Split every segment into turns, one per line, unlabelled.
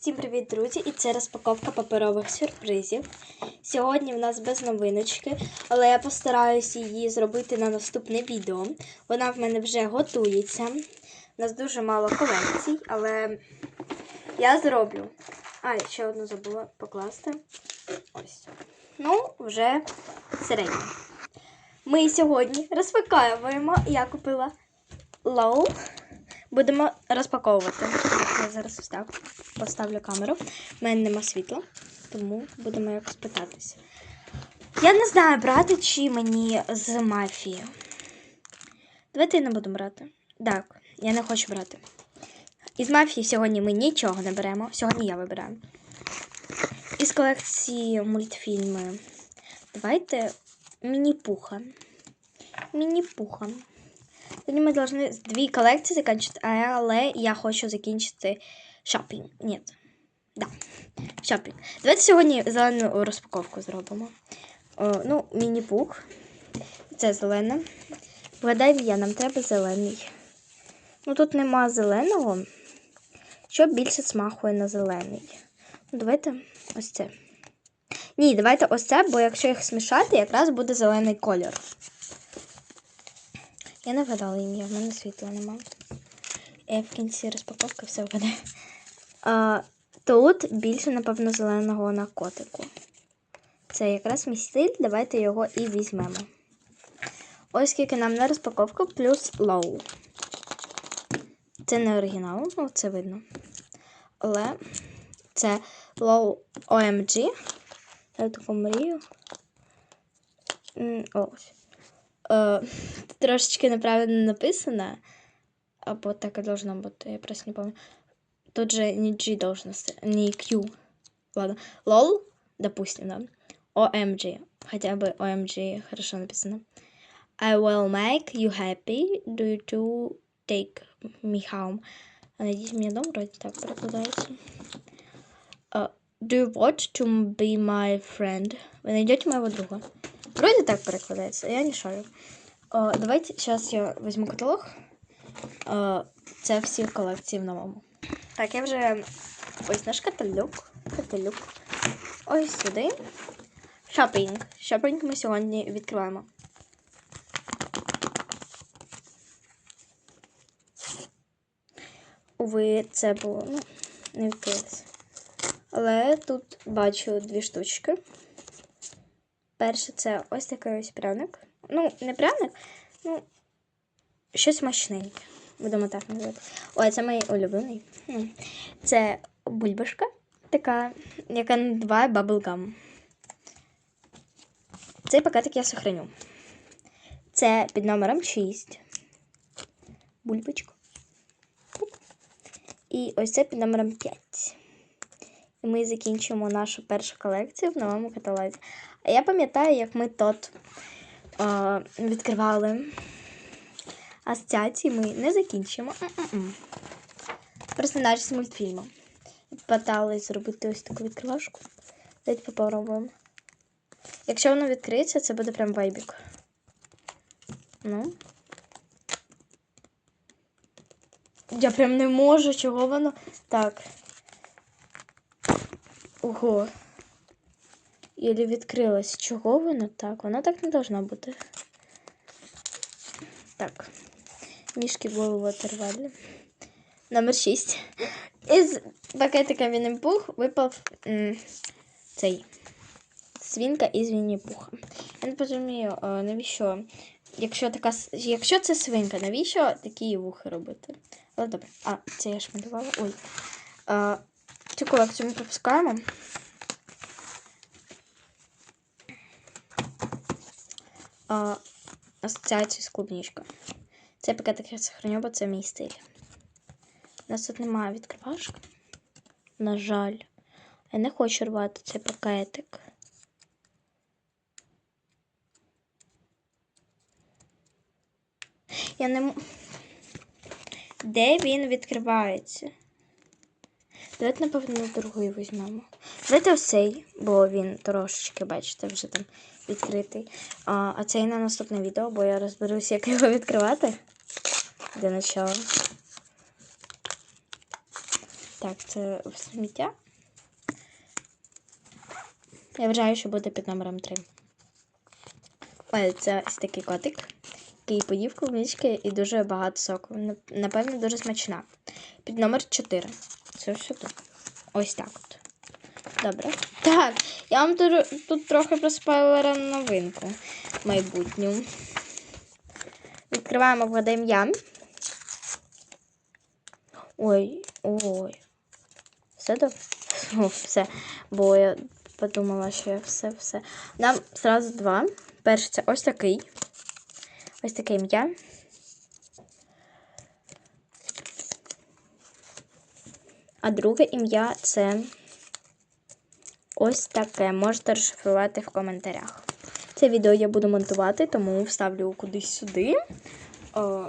Всім привіт, друзі! І це розпаковка паперових сюрпризів. Сьогодні в нас без новиночки, але я постараюся її зробити на наступне відео. Вона в мене вже готується. У нас дуже мало колекцій, але я зроблю. А, ще одну забула покласти. Ось. Ну, вже середньо. Ми сьогодні розпаковуємо. Я купила лоу. Будемо розпаковувати. Я зараз встав, поставлю камеру. У мене нема світла, тому будемо якось питатися. Я не знаю, брати чи мені з мафії. Давайте не буду брати. Так, я не хочу брати. Із мафії сьогодні ми нічого не беремо. Сьогодні я вибираю. Із колекції мультфільми. Давайте Міні-пуха. Міні-пуха. Тоді ми повинні дві колекції закінчити, але я хочу закінчити шопінг. Ні. Да. Шопінг. Давайте сьогодні зелену розпаковку зробимо. О, ну, міні-пух. Це зелене. Вгадай, я, нам треба зелений. Ну тут нема зеленого, що більше смахує на зелений. Ну, давайте ось це. Ні, давайте ось це, бо якщо їх смішати, якраз буде зелений колір. Я не вгадала ім'я, в мене світла нема. Я в кінці розпаковки все вгадаю. Тут більше, напевно, зеленого на котику. Це якраз мій стиль, давайте його і візьмемо. Ось скільки нам на розпаковку, плюс лоу. Це не оригінал, ну це видно. Але це лоу OMG. Я таку мрію. Ось. Е, трошечки неправильно написано. Або так и должно бути, я просто не помню. Тут же не G должно стоять, не Q. Ладно. LOL, допустим, да. OMG. Хотя бы OMG хорошо написано. I will make you happy. Do you to take me home? А найдите мне дом, вроде так перекладається. Uh, do you want to be my friend? Вы найдете моего друга? Вроде так перекладається, я не шарю. О, давайте зараз я візьму каталог. О, це всі колекції в новому. Так, я вже ось наш каталог. Каталог. Ось сюди. Шопінг. Шопінг ми сьогодні відкриваємо. Уви, це було, ну, не відкрилося. Але тут бачу дві штучки. Перше, це ось такий ось пряник. Ну, не пряник, ну, щось смачненьке. Будемо так називати. Ой, це мій улюблений. Це бульбашка, така, яка надуває баблгам. Цей пакетик я сохраню. Це під номером 6. Бульбочка. Пуп. І ось це під номером 5. І ми закінчимо нашу першу колекцію в новому каталозі. А я пам'ятаю, як ми тут відкривали асоціації, ми не закінчимо. Персонаж з мультфільму. Питались зробити ось таку відкривашку. Давайте попробуємо. Якщо воно відкриється, це буде прям вайбік. Ну. Я прям не можу, чого воно. Так. Ого. Єлі відкрилось. Чого воно так? Воно так не должно бути. Так. Мішки голову оторвали. Номер 6. Із пакетика Вінні-Пух випав м, цей свінка із Вінні-Пуха. Я не розумію, навіщо. Якщо така якщо це свинка, навіщо такі вухи робити? Але добре. А, це я ж малювала. Ой. А, цю колекцію ми пропускаємо. А, асоціацію з клубничкою. Цей пакетик я сохраню, бо це мій стиль. У нас тут немає відкривашки. На жаль. Я не хочу рвати цей пакетик. Я не м- Де він відкривається? Давайте, напевно, другий візьмемо. Давайте ось цей, бо він трошечки, бачите, вже там відкритий. А, а цей на наступне відео, бо я розберусь, як його відкривати. Для начала. Так, це сміття. Я вважаю, що буде під номером 3. Ой, це ось такий котик, який поїв клубнички і дуже багато соку. Напевно, дуже смачна. Під номер 4. Це все тут. Ось так. Добре. Так, я вам тут, тут трохи проспойлера новинку майбутню. Відкриваємо ім'я. Ой, ой. Все добре? О, все. Бо я подумала, що я все, все. Нам зразу два. Перший це ось такий. Ось таке ім'я. А друге ім'я це ось таке. Можете розшифрувати в коментарях. Це відео я буду монтувати, тому вставлю кудись сюди о,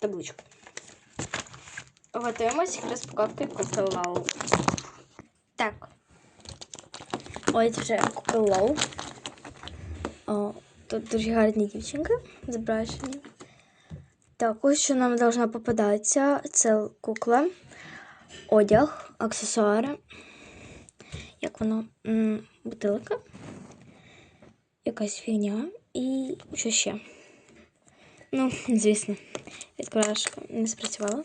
табличку. Готуємось к розпаковці куколоу. Так. Ось вже куколоу. Тут дуже гарні дівчинки зображені. Так, ось що нам должна попадатися. Це кукла, одяг, аксесуари. Як воно? Бутилка. Якась фігня. І що ще? Ну, звісно, відкривашка не спрацювала.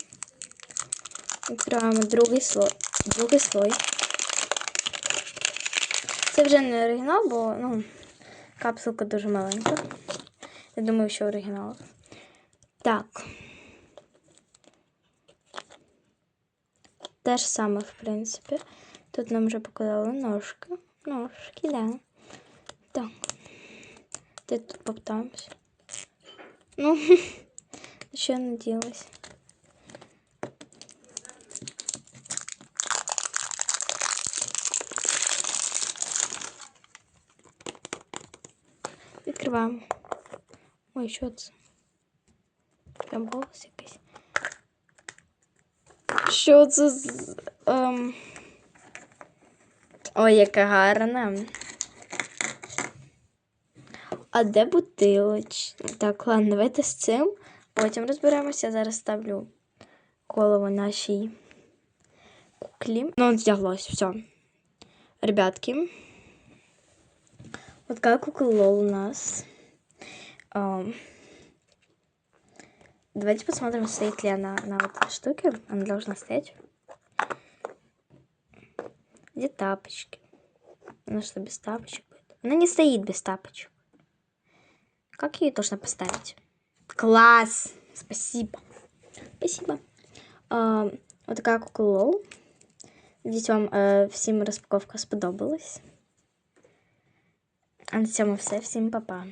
Відкриваємо другий слой. Другий слой. Це вже не оригінал, бо ну, капсулка дуже маленька. Я думаю, що оригінал. Так. Те ж саме, в принципі. Тут нам вже показали ножки. Ножки, да. Так. Де тут попитаємось? Ну, що наділась. Відкриваємо. Ой, що це? Там голос якийсь. Що це з. Ем... Ой, яка гарна. А де бутилоч? Так, ладно, давайте з цим. Потім розберемося. Зараз ставлю голову нашій куклі. Ну, вдяглось, все. Ребятки. Вот как кукла у нас. Ам, Давайте посмотрим, стоит ли она на вот этой штуке. Она должна стоять. Где тапочки? Она что, без тапочек будет? Она не стоит без тапочек. Как я ее должна поставить? Класс! Спасибо. Спасибо. А, вот такая кукла Лол. Надіюсь, вам е, всім розпаковка сподобалась. А на цьому все. Всім па-па.